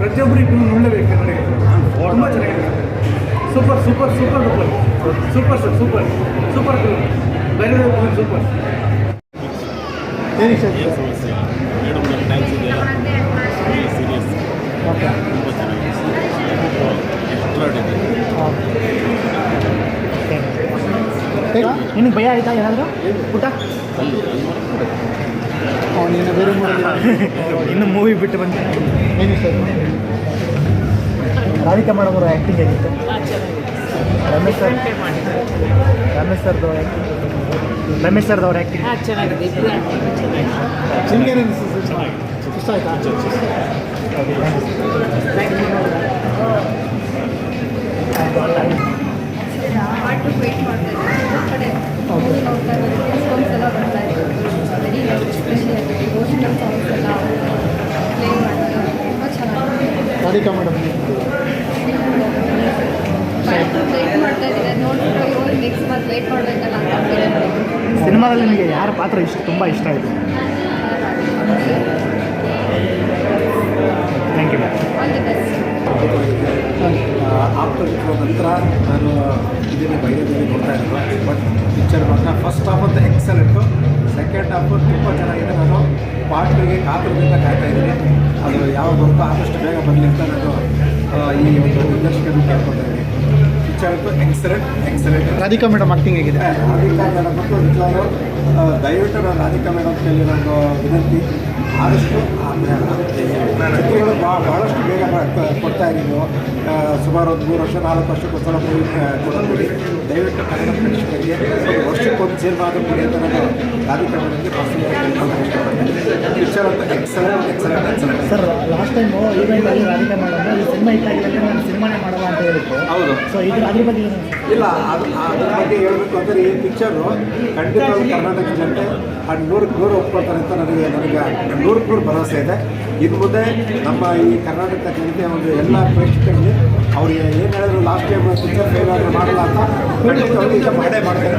ಪ್ರತಿಯೊಬ್ಬರಿಗೂ ನೋಡಬೇಕು ನನಗೆ ತುಂಬ ಚೆನ್ನಾಗಿದೆ. Super super super super. Super sir super. Super ಬೇರೆ ಸೂಪರ್. ಏನು ಸರ್. ಮೇಡಮ್ ನಮ್ಮ ಇದೆಯಲ್ಲ ಸೀರಿಯಸ್ ಓಕೆ ತುಂಬ ಚೆನ್ನಾಗಿದೆ. ಎಕ್ಸ್ಟ್ರಾಡಿನರಿ ನಿನಗೆ ಭಯ ಆಯ್ತಾ ಏನಾದರೂ? ಊಟ? ನೀನು ಬೇರೆ ಇನ್ನು ಮೂವಿ ಬಿಟ್ಟು ಬಂದೆ. ಏನು ಸರ್? ರಾಧಿಕಾ ಮೇಡಮ್ ಅವರ ಆ್ಯಕ್ಟಿಂಗ್ ಆಗಿತ್ತು ರಮೇಶ್ ಸರ್? ರಮೇಶ್ ಸರ್ದು ರಮೇಶ್ ಸರ್ದವ್ರ ಆ್ಯಕ್ಟಿಂಗ್ ಚೆನ್ನಾಗಿದೆ ಏನು ಚೆನ್ನಾಗಿದೆ. ಆಯ್ತಾ? ಓಕೆ ಪಾರ್ಟ್ ಫೀಲ್ ಮೇಡಮ್ ಸಿನಿಮಾದಲ್ಲಿ ನಿಮಗೆ ಯಾರ ಪಾತ್ರ ಇಷ್ಟ, ತುಂಬ ಇಷ್ಟ ಆಯಿತು? ಥ್ಯಾಂಕ್ ಯು ಬೆಸ್ಟ್ ಆಪ್ತವಿರುವ ನಂತರ ನಾನು ಇದನ್ನು ಬೈರದಲ್ಲಿ ನೋಡ್ತಾ ಇರೋದು. ಬಟ್ ಪಿಕ್ಚರ್ ಮಾತ್ರ ಫಸ್ಟ್ ಹಾಫ್ ಅಂತ ಎಕ್ಸಲೆಂಟು ಸೆಕೆಂಡ್ ಹಾಫು ತುಂಬ ಚೆನ್ನಾಗಿದೆ. ನಾನು ಪಾರ್ಟ್ಗೆ ಕಾತುರದಿಂದ ಕಾಯ್ತಾ ಇದ್ದೀನಿ. ಅದು ಯಾವ ಬರುತ್ತೋ ಆದಷ್ಟು ಬೇಗ ಬರಲಿ ಅಂತ ನಾನು ಈ ಒಂದು ನಿರ್ದೇಶಕರು ಕೇಳ್ಕೊತಾ ಇದ್ದೀನಿ. Excellent excellent Radhika madam acting ಆಗಿದೆ ರಾಧಿಕಾ ಮೇಡಮ್ ಮತ್ತು ನಿಜವಾಗ್ಲೂ ದಯವಿಟ್ಟು ನಾನು ರಾಧಿಕಾ ಮೇಡಮ್ ಕೇಳಿರೋ ಒಂದು ವಿನಂತಿ. ಆದಷ್ಟು ಇದ್ದೀವಿ ಇದ್ದೀನಿ. ಸುಮಾರು ಒಂದು ಮೂರು ವರ್ಷ, ನಾಲ್ಕು ವರ್ಷಕ್ಕೊಂದ್ಸಲ ಮೂವಿ ಕೊಡಬೇಡಿ ದಯವಿಟ್ಟು ಕನ್ನಡ ಒಂದು ವರ್ಷಕ್ಕೊಂದು ಸಿನಿಮಾ ಮೂವಿ ಅಂತ ನಾನು ಕಾರ್ಯಕ್ರಮದಲ್ಲಿ ಅಂತ excellent excellent excellent sir last time ಈವೆಂಟಲ್ಲಿ Radhika ಮಾಡೋದು ಸಿನಿಮಾ ಇಟ್ಟಾಗಿಲ್ಲ ನಾನು ಸಿನಿಮಾನೇ ಮಾಡಲ್ಲ ಅಂತ ಹೇಳಿದ್ರು ಹೌದು ಸೊ ಇದು ಅದ್ರ ಬಗ್ಗೆ ಏನು ಇಲ್ಲ ಅದು ಅದ್ರ ಬಗ್ಗೆ ಹೇಳಬೇಕು ಅಂದರೆ ಈ ಪಿಕ್ಚರು ಖಂಡಿತವಾಗಿ ಕರ್ನಾಟಕ ಜನತೆ ಅದು ನೂರಕ್ಕೆ ನೂರು ಒಪ್ಕೊಳ್ತಾರೆ ಅಂತ ನನಗೆ ನನಗೆ ನೂರಕ್ಕೆ ನೂರು ಭರವಸೆ ಇದೆ. ಇನ್ನು ಮುಂದೆ ನಮ್ಮ ಈ ಕರ್ನಾಟಕ ಜನತೆ ಒಂದು ಎಲ್ಲ ಪ್ರೇಕ್ಷಕರಿಗೆ ಅವ್ರಿಗೆ ಏನು ಹೇಳಿದ್ರು ಲಾಸ್ಟ್ ಟೈಮ್ ಪಿಕ್ಚರ್ ಫೇಲ್ ಆದರೂ ಮಾಡಲ್ಲ ಅಂತ ಖಂಡಿತವಾಗಿ ಈಗ ಮಾಡೇ ಮಾಡ್ತಾರೆ.